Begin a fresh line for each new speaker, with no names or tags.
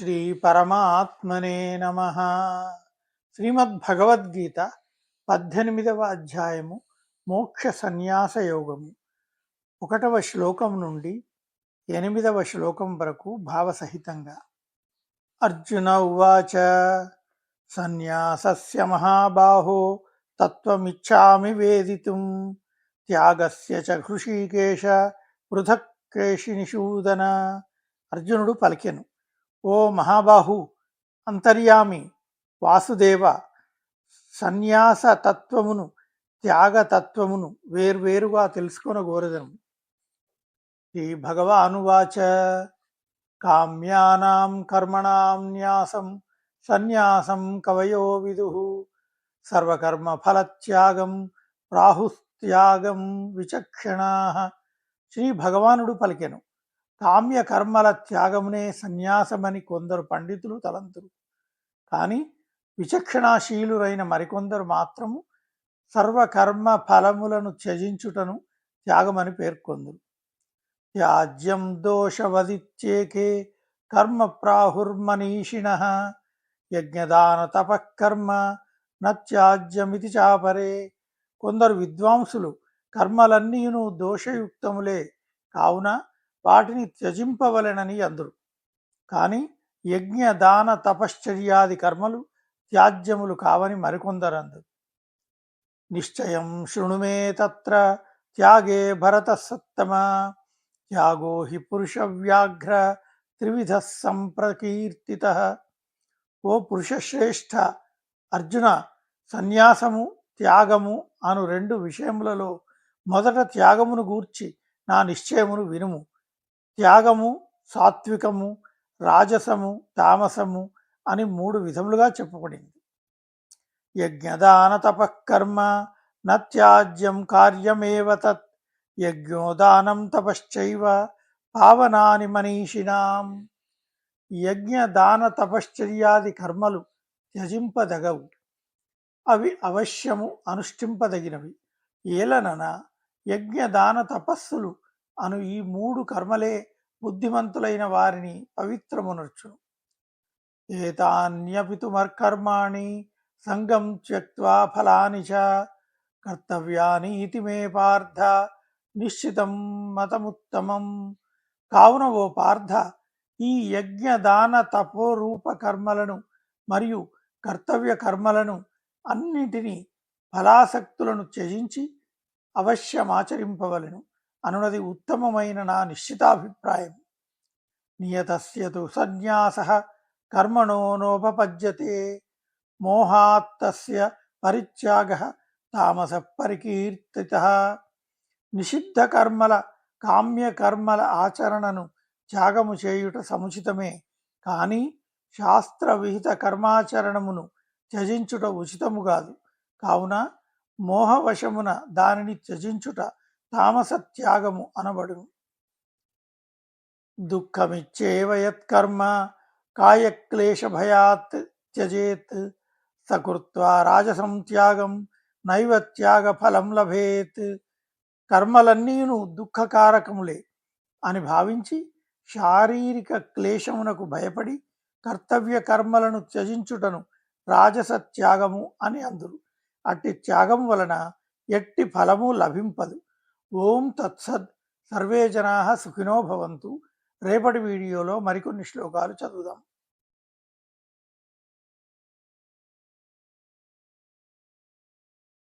శ్రీ పరమాత్మనే నమ. శ్రీమద్భగవద్గీత పద్దెనిమిదవ అధ్యాయము మోక్ష సన్యాస యోగము. ఒకటవ శ్లోకం నుండి ఎనిమిదవ శ్లోకం వరకు భావసహితంగా. అర్జున ఉవాచ సన్యాసస్య మహాబాహో తత్వమిచ్చామి వేదితుం. త్యాగస్య చ హృషీకేశ పృథక్ కేశినిషూదన అర్జునుడు పలికెను. ఓ మహాబాహు! అంతర్యామి! వాసుదేవ! సన్యాస తత్వమును త్యాగతత్వమును వేర్వేరుగా తెలుసుకొనగోరదను శ్రీ భగవానువాచ కామ్యానాం కర్మణాం న్యాసం సన్యాసం కవయో విదు సర్వకర్మ ఫలత్యాగం ప్రాహుస్త్యాగం విచక్షణా. శ్రీ భగవానుడు పలికెను. కామ్య కర్మల త్యాగమునే సన్యాసమని కొందరు పండితులు తలంతులు కానీ విచక్షణాశీలురైన మరికొందరు మాత్రము సర్వకర్మ ఫలములను త్యజించుటను త్యాగమని పేర్కొందురు. త్యాజ్యం దోషవదిత్యేకే కర్మ ప్రాహుర్మనీషిణ యజ్ఞదాన తపకర్మ నత్యాజ్యమితి చాపరే. కొందరు విద్వాంసులు కర్మలన్నీయును దోషయుక్తములే. కావున వాటిని త్యజింపవలెనని అందురు. కానీ యజ్ఞ దాన తపశ్చర్యాది కర్మలు త్యాజ్యములు కావని మరికొందరందు నిశ్చయం శృణుమే తత్ర త్యాగే భరత సత్తమ త్యాగో హి పురుష వ్యాఘ్ర త్రివిధ సంప్రకీర్తిత. ఓ పురుషశ్రేష్ఠ అర్జున సన్యాసము త్యాగము అను రెండు విషయములలో మొదట త్యాగమును గూర్చి నా నిశ్చయమును వినుము. త్యాగము సాత్వికము రాజసము తామసము అని మూడు విధములుగా చెప్పబడింది యజ్ఞదాన తపకర్మ నత్యాజ్యం కార్యమేవ తత్ యజ్ఞోదానం తపశ్చైవ పావనాని మనీషినాం. యజ్ఞ దాన తపశ్చర్యాది కర్మలు త్యజింపదగవు. అవి అవశ్యము అనుష్ఠింపదగినవి. ఏలనన యజ్ఞదాన తపస్సులు అను ఈ మూడు కర్మలే బుద్ధిమంతులైన వారిని పవిత్రమునర్చును. ఏతాన్యపితుమర్కర్మాణి సంగం త్యక్వా ఫలాని చ కర్తవ్యాని ఇతి మే పార్థ నిశ్చితం మతముత్తమం. కావున ఓ పార్థ ఈ యజ్ఞ దాన తపోరూప కర్మలను మరియు కర్తవ్య కర్మలను అన్నిటినీ ఫలాసక్తులను త్యజించి అవశ్యమాచరింపవలను. అనునది ఉత్తమమైన నా నిశ్చితాభిప్రాయం. నియతస్యతు సన్యాస కర్మణో నోపపద్యతే మోహాత్తస్య పరిత్యాగ తామస పరికీర్తిత. నిషిద్ధ కర్మల కామ్య కర్మల ఆచరణను త్యాగము చేయుట సముచితమే కానీ శాస్త్ర విహిత కర్మాచరణమును త్యజించుట ఉచితము కాదు. కావున మోహవశమున దానిని త్యజించుట తామస త్యాగము అనబడును దుఃఖమిచ్చేవయత్కర్మ కాయక్లేశభయాత్ త్యజేత్ సకృత్వా రాజసం త్యాగం నైవ త్యాగ ఫలం లభేత్. కర్మలన్నీను దుఃఖకారకములే అని భావించి శారీరక క్లేశమునకు భయపడి కర్తవ్య కర్మలను త్యజించుటను రాజస త్యాగము అని అందురు. అట్టి త్యాగం వలన ఎట్టి ఫలము లభింపదు. ఓం తత్సద్ సర్వే జనా సుఖినో భవంతు. రేపటి వీడియోలో మరికొన్ని శ్లోకాలు చదువుదాం.